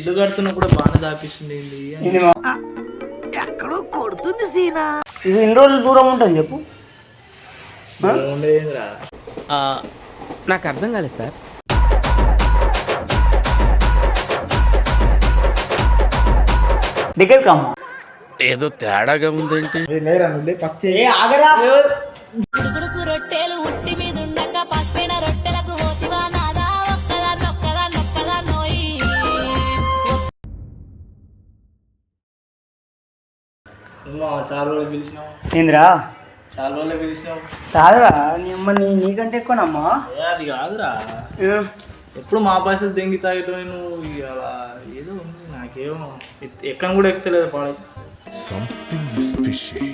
ఇల్లు కడుతున్నా కూడా బాగానే దాపిస్తుంది ఏంది అని. ఇది మా ఇది ఎన్ని రోజులు దూరం ఉంటుంది చెప్పు. ఉండేదిరా నాకు అర్థం కాలేదు సార్. దగ్గరికి అమ్మ ఏదో తేడాగా ఉందేంటి? లేరా ఆగరా. రొట్టెలు చాలా రోజులు పిలిచినావు. ఏందిరా? చాలా రోజులు పిలిచినావు. కాదురా నీ అమ్మ నీ నీకంటే ఎక్కువనమ్మా. ఏ, అది కాదురా. ఏ, ఎప్పుడు మా పైసలు దెంగి తాగటం నువ్వు ఇక అలా ఏదో ఉంది నాకేమో ఎక్కను కూడా ఎక్కుతలేదు పాడే. Is fishy.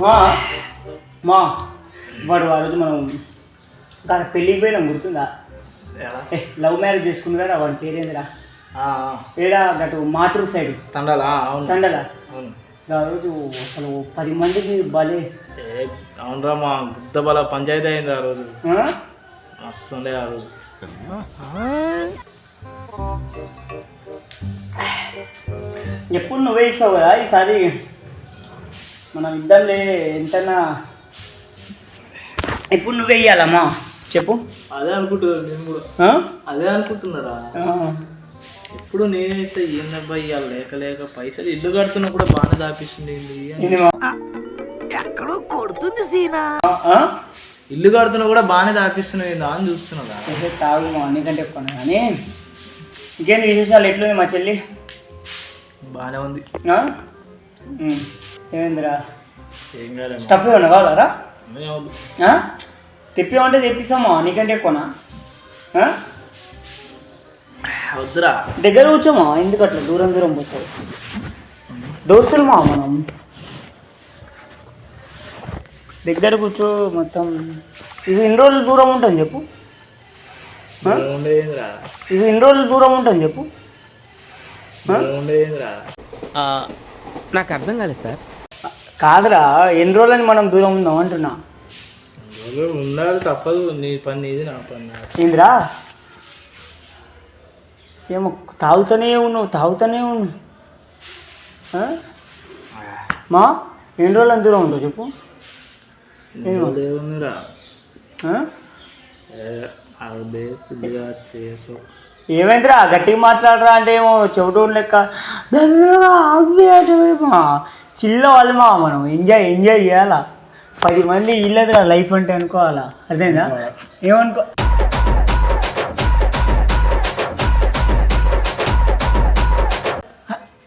మా మా వాడు ఆ రోజు మనం కానీ పెళ్ళికి పోయినాం గుర్తుందా? ఏ లవ్ మ్యారేజ్ చేసుకున్నారా? వాడి పేరేందిరా? ఏడా గటు మాటూరు సైడ్. తండాలా? అవును. తండల? అవును. ఆ రోజు అసలు పది మందికి ఏ అవునరా మా గుద్దబల పంచాయతీ అయింది ఆ రోజు. ఉండే ఆ రోజు. ఎప్పుడు నువ్వే ఇస్తావు కదా ఈసారి? మనం ఇద్దాంలే ఎంతన్నా ఎప్పుడు నువ్వే ఇయ్యాలమ్మా? చెప్పు. అదే అనుకుంటున్నాను నేను కూడా. ఆ? అదే అనుకుంటున్నారా? ఆ. ఎప్పుడు నేనైతే ఏందబ్బా ఇవాళ లేక లేక పైసలు ఇల్లు కడుతున్నా కూడా బాగానే దాపిస్తుంది. ఇది మా- ఆ? ఇల్లు కడుతున్నా కూడా బాగానే దాపిస్తున్నాయి ఏందా అని చూస్తున్నారా అయితే తాగు మా అన్నికంటే ఎక్కువ కానీ ఇంకేంది విశేషాలు ఎట్లుంది మా చెల్లి బాగానే ఉంది. ఏమైందిరా ఏం స్టఫ్ ఏమన్నా కావాలరా ఆ? తెప్పిమంటే తెప్పిస్తామా నీకంటే ఎక్కువనా? వద్దురా. దగ్గర కూర్చోమా? ఎందుకు అట్లా దూరం దూరం పోతావు? దోస్తులు మా మనం? దగ్గర కూర్చో మొత్తం. ఇది ఎన్ని రోజులు దూరం ఉంటుంది చెప్పు. ఇది ఎన్ని రోజులు దూరం ఉంటుంది చెప్పు. నాకు అర్థం కాలేదు సార్. కాదురా ఎన్ని రోజులని మనం దూరం ఉందాం అంటున్నా. ఉండాలి తప్పదు నీ పని నీది నా పని. ఏందిరా? ఏమో తాగుతూనే ఉన్నావు తాగుతూనే ఉన్నావు? మా ఎన్ని రోజులని దూరం ఉండవు చెప్పు. ఏమో ఏముందిరా? గట్టిగా మాట్లాడరా అంటే ఏమో చెవిటోడు లెక్క. చిల్ల వాళ్ళు మా మనం ఎంజాయ్ ఎంజాయ్ చేయాలా? పది మంది ఇల్లదురా లైఫ్ అంటే అనుకోవాలా? అదేనా ఏమనుకో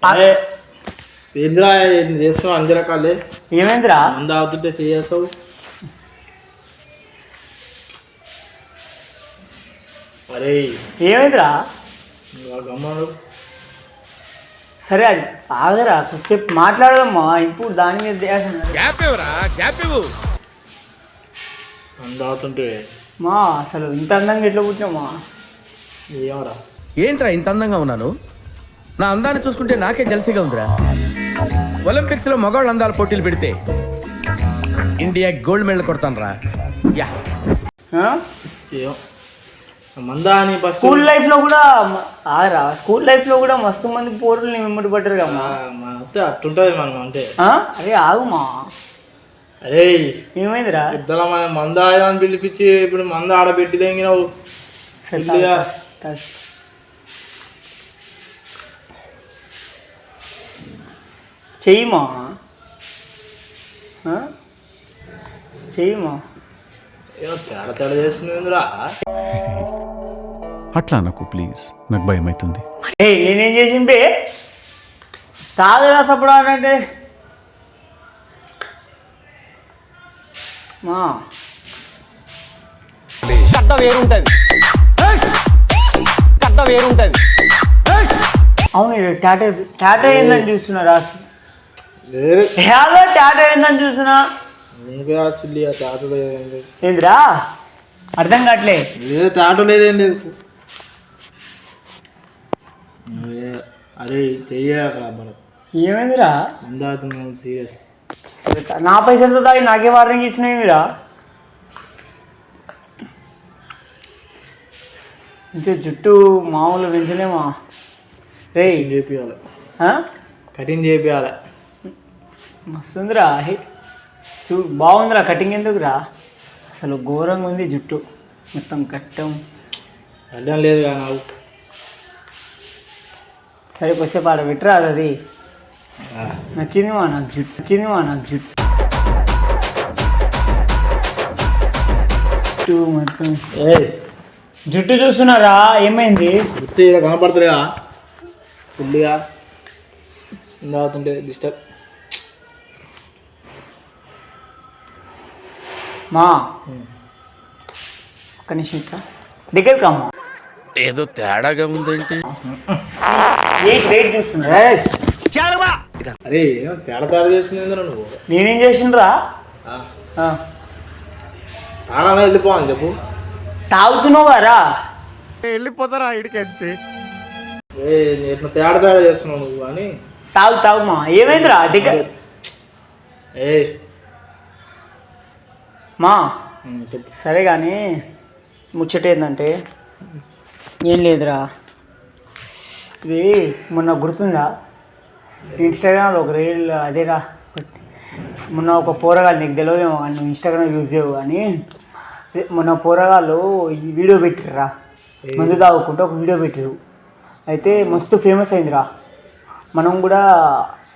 అరే ఏంద్రా ఏం చేస్తావు అన్ని రకాలే ఏమైందిరా? మంద అవుతుంటే చేస్తావు అరే ఏమైందిరా? గమ్మను సరే అది ఆగరా కొద్దిసేపు మాట్లాడదమ్మా ఇప్పుడు దాని మీద ధ్యాస ఉన్నది. గ్యాప్ ఇవ్వరా? గ్యాప్ ఇవ్వు. మంద అవుతుంటే మా అసలు ఇంత అందంగా ఎట్లా పుట్టినామా ఏమరా. ఏంట్రా ఇంత అందంగా ఉన్నాను? నా అందాన్ని చూసుకుంటే నాకే జలసిగా ఉందిరా. ఒలింపిక్స్లో మగవాళ్ళ అందాల పోటీలు పెడితే ఇండియా గోల్డ్ మెడల్ కొడతాను యా. ఆ? ఏం మంద అని ఫస్ట్ స్కూల్ లైఫ్లో కూడా ఆరా స్కూల్ లైఫ్లో కూడా మస్తు మంది పోరుల్ని వెంబడి పడ్డారు కమ్మా అంటే అట్టుంటది మనం అంటే. ఆ? అరే ఆగుమా. అరే ఏమైందిరా? ఇద్దరు మన మంద అని పిలిపించి ఇప్పుడు మంద ఆడబెట్టి తెంగినావు చెయ్యమా? ఏమో తేడా తేడా చేస్తుందిరా అట్లా నాకు ప్లీజ్ నాకు భయం అవుతుంది ఏ నేనేం చేసిండే తాగరా సప్పుడు అంటే మా. కథ వేరుంటది. కథ వేరుంటది. అవును టాటా టాటా ఏందని చూస్తున్నా రాసి హేలో టాటా ఏందని ఇంకా సిల్లి ఆ టాటో లేదేం లేదు ఏందిరా? అర్థం కావట్లే. లేదు టాటో లేదేం లేదు నువ్వే- అరే చెయ్యక మనం. ఏమైందిరా? మందాతున్నాం సీరియస్ నా పైసలతో తాగి నాకే వార్నింగ్ ఇచ్చినవిరా ఇంతే జుట్టు మామూలు పెంచలేమా? రే కటింగ్ చేపియాలి? కటింగ్ చేపియాలి. మస్తుందిరా హే. చూ బాగుందిరా కటింగ్ ఎందుకురా? అసలు ఘోరంగా ఉంది జుట్టు. మొత్తం కట్టం అడ్డం లేదు నాకు. సరే కొద్దిసేపు ఆడ పెట్టరా అది? నచ్చింది మా నాకు జుట్టు. నచ్చింది మా నాకు జుట్టు. జుట్టు మొత్తం. జుట్టు చూస్తున్నారా? ఏమైంది? గుర్తు ఇక్కడ కనపడుతుందిగా ఫుల్గా అవుతుంటే డిస్టర్బ్. మా. ఒక్క నిమిషం ఇట్లా దగ్గరికి అమ్మా ఏదో తేడాగా ఉందేంటి? ఏ డేట్ చూస్తున్నా? అరే ఏమో తేడా తేడా చేసింది నువ్వు? నేనేం చేసిండ్రా? ఆ, ఆ. తాగానే వెళ్ళిపోవాలి చెప్పు. తాగుతున్నావు కదా ఏ ఎట్లా తేడా తేడా చేస్తున్నావు నువ్వు అని? తాగు తాగు మా ఏమైందిరా దగ్గర ఏ మా సరే కానీ ముచ్చట ఏంటంటే ఏం లేదురా. ఇది మొన్న గుర్తుందా? ఇన్స్టాగ్రామ్లో ఒక రీల్ అదేరా. మొన్న ఒక పోరగాళ్ళు నీకు తెలియదేమో కానీ నువ్వు ఇన్స్టాగ్రామ్ యూజ్ చేయవు కానీ మొన్న పోరగాళ్ళు ఈ వీడియో పెట్టిర్రా. మందు తాగుకుంటూ ఒక వీడియో పెట్టిరు అయితే మస్తు ఫేమస్ అయిందిరా. మనం కూడా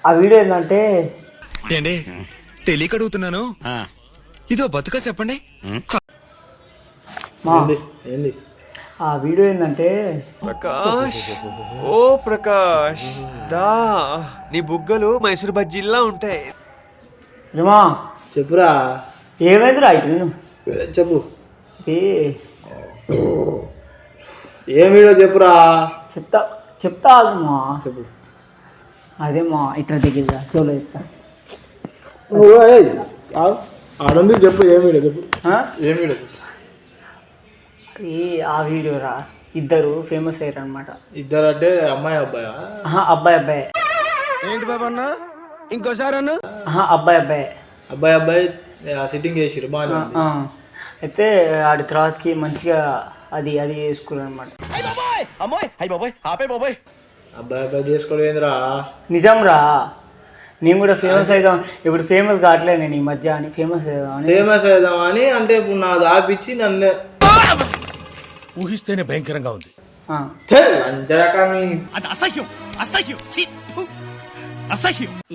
ఆ వీడియో ఏంటంటే ఏండి తెలియక అడుగుతున్నాను? ఇదో బతుక చెప్పండి. మా. ఏంది? ఏంది? ఆ వీడియో ఏంటంటే ప్రకాష్. ఓ ప్రకాష్. దా నీ బుగ్గలు మైసూర్ బజ్జీల్లా ఉంటాయి. రిమా. చెప్పురా. ఏమైందిరా ఇటు? నేను చెప్పు. ఇది ఏం వీడియో చెప్పురా? చెప్తా చెప్తా మా. చెప్పు. అదే మా ఇట్లా దగ్గర చెవులో చెప్తా. ఆడుంది చెప్పు ఏం వీడియో చెప్పు. ఆ? ఏం వీడియో చెప్పు. అది ఆ వీడియో రా. ఇద్దరు ఫేమస్ అయ్యారు అనమాట ఇద్దరు అంటే అమ్మాయి అబ్బాయా? అబ్బాయి అబ్బాయి. ఏంటి బాబా అన్న? ఇంకోసారి అన్న? అబ్బాయి అబ్బాయి. అబ్బాయి అబ్బాయి సిట్టింగ్ చేసిరు బాగా. అయితే ఆడి తర్వాతకి మంచిగా అది అది చేసుకున్నారు అనమాట అమ్మాయి! అయ్యి బాబాయ్! ఆపే బాబాయ్! అబ్బాయి అబ్బాయి చేసుకోవడం ఏందిరా నిజం రా నేను కూడా ఫేమస్ అవుదాం ఇప్పుడు ఫేమస్ కావట్లే నేను ఈ మధ్య అని ఫేమస్ అవుదాం అని. ఫేమస్ అవుదామని అంటే ఇప్పుడు నా దాపిచ్చి నన్ను ఊహిస్తేనే భయంకరంగా ఉంది.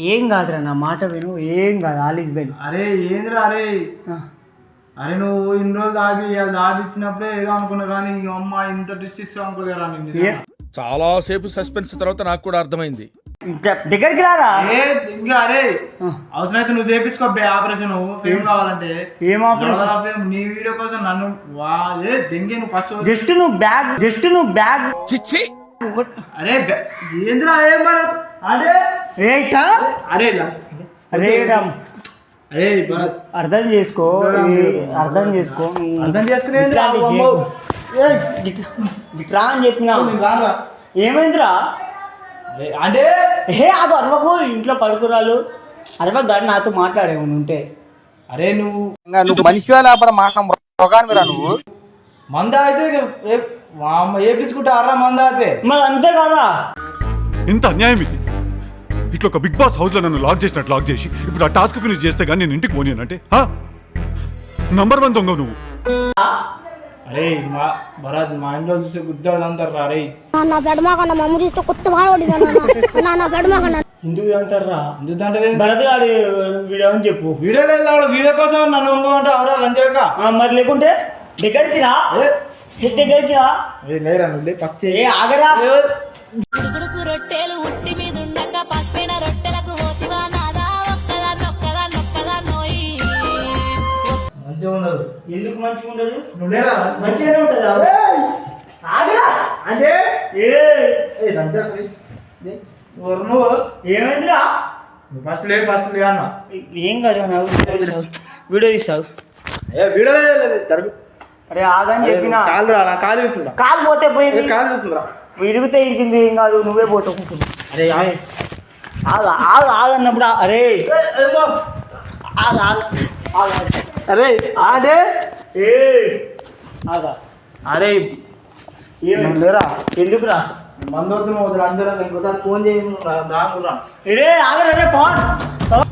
ఏం కాదురా నా మాట విను ఏం కాదు ఆలీస్ బెన్. అరే ఏందిరా అరే? అరే నువ్వు ఇన్ని రోజులు దాబి దాబిచ్చినప్పుడే ఏదో అనుకున్నా కానీ అమ్మ ఇంత డిస్ట్ ఇస్తావు అనుకోలేరా. చాలా సేపు సస్పెన్స్ తర్వాత నాకు కూడా అర్థమైంది. దగ్గరికి రారా? ఏ ఇంకా అరే అవసరమైతే నువ్వు చేపించుకో బే ఆపరేషన్. ఫేమ్ కావాలంటే. ఏం ఆపరేషన్? నీ వీడియో కోసం నన్ను వా ఏ దెంగే నువ్వు ఫస్ట్ జస్ట్ నువ్వు బ్యాగ్ జస్ట్ నువ్వు బ్యాగ్. చిచ్చి. అరే ఏందిరా ఏం భరత్ అరే ఏటా? అరే అరే అరే భరత్ అర్థం చేసుకో ఈ అర్థం చేసుకో. నువ్వు అర్థం గిట్ల- గిట్లా అని చెప్పినా ఏమైందిరా? అంటే హే అది అరవకు ఇంట్లో పడుకురాలు. అరవ గారు నాతో మాట్లాడేమో ఉంటే. అరే నువ్వు నువ్వు మనిషి నువ్వు? మంద అయితే ఏపించుకుంటా అర్రా మంద అయితే. మరి అంతే కదా? ఇంత అన్యాయం ఇది. ఇట్లా ఒక బిగ్ బాస్ హౌస్లో నన్ను లాక్ చేసినట్టు లాక్ చేసి ఇప్పుడు ఆ టాస్క్ ఫినిష్ చేస్తే కానీ నేను ఇంటికి పోనీ అంటే నంబర్ వన్ దొంగ నువ్వు. అరే మా భరత్ మా ఇంట్లో చూసే అంటారు అరే. నా బెడమాకన్న మమ్మ చూస్తే కొత్త పడింది నా. బెడమాకన్న ఎందుకు అంటారా ఎందుకంటే భరత్ గారి వీడియో అని చెప్పు. వీడియో లేదు ఆవిడ వీడియో కోసం నన్ను ఉండమంటే అవరా లంచక ఆ, మరి లేకుంటే దగ్గరికి రా. ఏ, దగ్గరికి రా. లేరా నువ్వు పచ్చి ఏ ఆగరా. రొట్టెలు ఉట్టి మీద ఉండక పసిపోయిన రొట్టెలకు ఎందుకు మంచిగా ఉండదు? నువ్వు లేరా మంచిగానే ఉంటుందా? ఆగరా! అంటే? ఏ! నువ్వు? ఏమైందిరా? ఫస్ట్ లే ఫస్ట్ లే అన్న. ఏం కాదు అన్న, వీడియో తీసావు. ఏ వీడియో లేదు జరుగు. అరే ఆగని చెప్పిన? కాలు రా నా కాలు విత్తుందా కాలు పోతే పోయింది. కాలు విత్తుందా ఇరిగితే ఇరిగింది ఏం కాదు నువ్వే కూర్చో. అరే ఆగ. ఆగ ఆగ ఆగన్నప్పుడు అరే. ఆగ ఆగ ఆగ. అరే అదే ఏ ఆగ. అరే లేరా? ఎందుకురా? మందు వద్దు వద్దు అందరూ ఇంకోసారి ఫోన్ చేయి రాకురా రే ఆగరా రే పవన్ పవన్